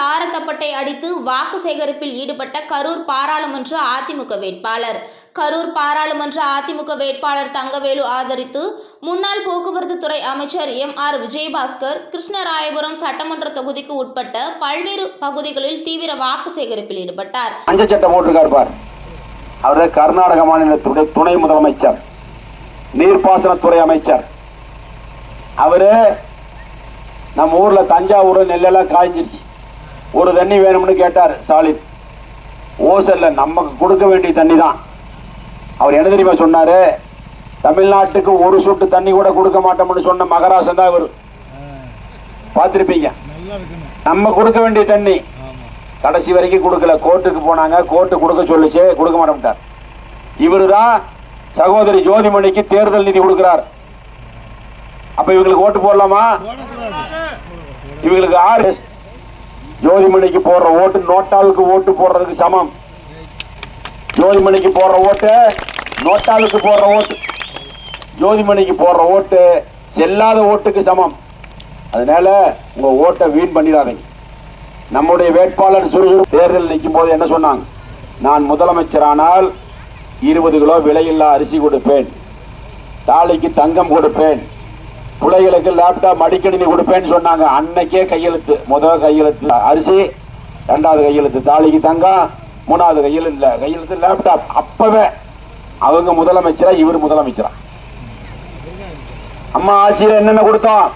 தாரத்தப்பட்டை அடித்து வாக்கு சேகரிப்பில் ஈடுபட்ட கரூர் பாராளுமன்ற அதிமுக வேட்பாளர். கரூர் பாராளுமன்ற அதிமுக வேட்பாளர் தங்கவேலு ஆதரித்து முன்னாள் போக்குவரத்து துறை அமைச்சர் எம் ஆர் விஜயபாஸ்கர் கிருஷ்ணராயபுரம் சட்டமன்ற தொகுதிக்கு உட்பட்ட பல்வேறு பகுதிகளில் தீவிர வாக்கு சேகரிப்பில் ஈடுபட்டார். அவரது சட்டம் அவர் கர்நாடக மாநிலத்துடைய துணை முதலமைச்சர் நீர்ப்பாசனத்துறை அமைச்சர். அவரு நம்ம ஊர்ல தஞ்சாவூர் நெல்லெல்லாம் காய்ஞ்சிருச்சு. ஒரு தண்ணி வேணும்னு கேட்டார் ஸ்டாலின். ஓசல்ல நமக்கு கொடுக்க வேண்டிய தண்ணி தான் அவர் என்ன தெரியுமா சொன்னாரு? தமிழ்நாட்டுக்கு ஒரு சொட்டு தண்ணி கூட கொடுக்க மாட்டோம்னு சொன்ன மகராசன் தான் இவர். பார்த்துருப்பீங்க. நம்ம கொடுக்க வேண்டிய தண்ணி. கடைசி வரைக்கும் கொடுக்கல. கோர்ட்டுக்கு போனாங்க. கோர்ட்டு கொடுக்க சொல்லிச்சு கொடுக்க மாட்டோம்ட்டார். இவரு தான் சகோதரி ஜோதிமணிக்கு தேர்தல் நிதி கொடுக்கிறார். அப்ப இவங்களுக்கு ஓட்டு போடலாமா? இவங்களுக்கு ஆறு ஜோதிமணிக்கு போடுற ஓட்டு நோட்டாளுக்கு ஓட்டு போடுறதுக்கு சமம். ஜோதிமணிக்கு போடுற ஓட்டு நோட்டாளுக்கு போடுற ஓட்டு. ஜோதிமணிக்கு போடுற ஓட்டு செல்லாத ஓட்டுக்கு சமம். அதனால உங்க ஓட்டை வீண் பண்ணிடாதீங்க. நம்முடைய வேட்பாளர் சுறுசுறு தேர்தல் நிற்கும் போது என்ன சொன்னாங்க? நான் முதலமைச்சரானால் இருபது கிலோ விலையில்லா அரிசி கொடுப்பேன். தாலிக்கு தங்கம் கொடுப்பேன். பிள்ளைகளுக்கு லேப்டாப் மடிக்கணினி கொடுப்பேன்னு சொன்னாங்க. அன்னைக்கே கையெழுத்து. முதல் கையெழுத்து அரிசி ரெண்டாவது கையெழுத்து தாலிக்கு தங்கம் மூணாவது கையில் இல்ல கையெழுத்து லேப்டாப் அப்பவே அவங்க முதலமைச்சரா இவர் முதலமைச்சரா. அம்மா ஆட்சியில் என்னென்ன கொடுத்தோம்?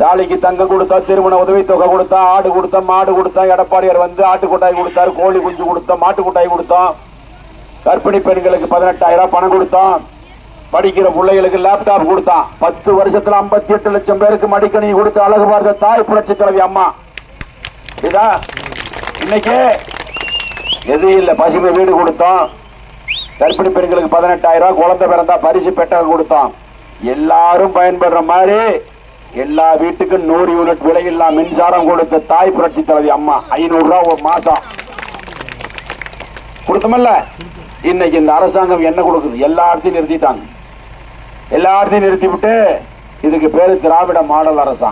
தாலிக்கு தங்கம் கொடுத்தா திருமண உதவித்தொகை கொடுத்தா ஆடு கொடுத்தா மாடு கொடுத்தா எடப்பாடியார் வந்து ஆட்டுக்கொட்டாய் கொடுத்தாரு கோழி குஞ்சு கொடுத்தோம் மாட்டுக்கொட்டாய் கொடுத்தோம். கர்ப்பிணி பெண்களுக்கு பதினெட்டாயிரம் பணம் கொடுத்தோம். படிக்கிற பிள்ளைகளுக்கு லேப்டாப் கொடுத்தான். பத்து வருஷத்துல ஐம்பத்தி எட்டு லட்சம் பேருக்கு மடிக்கணினி கொடுத்து அழகு பார்த்த தாய் புரட்சி தலைவி அம்மா. இதா இன்னைக்கு எது இல்ல பசுமை வீடு கொடுத்தோம். கர்ப்பிணி பெண்களுக்கு பதினெட்டாயிரம் குழந்தை பிறந்தா பரிசு பெட்டகம் கொடுத்தோம். எல்லாரும் பயன்படுற மாதிரி எல்லா வீட்டுக்கும் நூறு யூனிட் விலையில்லா மின்சாரம் கொடுத்த தாய் புரட்சி தலைவி அம்மா. ஐநூறு ரூபா ஒரு மாசம். கொடுத்தமல்ல? இன்னைக்கு இந்த அரசாங்கம் என்ன கொடுக்குது? எல்லாத்தையும் நிறுத்திட்டாங்க. எல்லாத்தையும் நிறுத்திவிட்டு இதுக்கு பேர் திராவிட மாடல் அரசாம்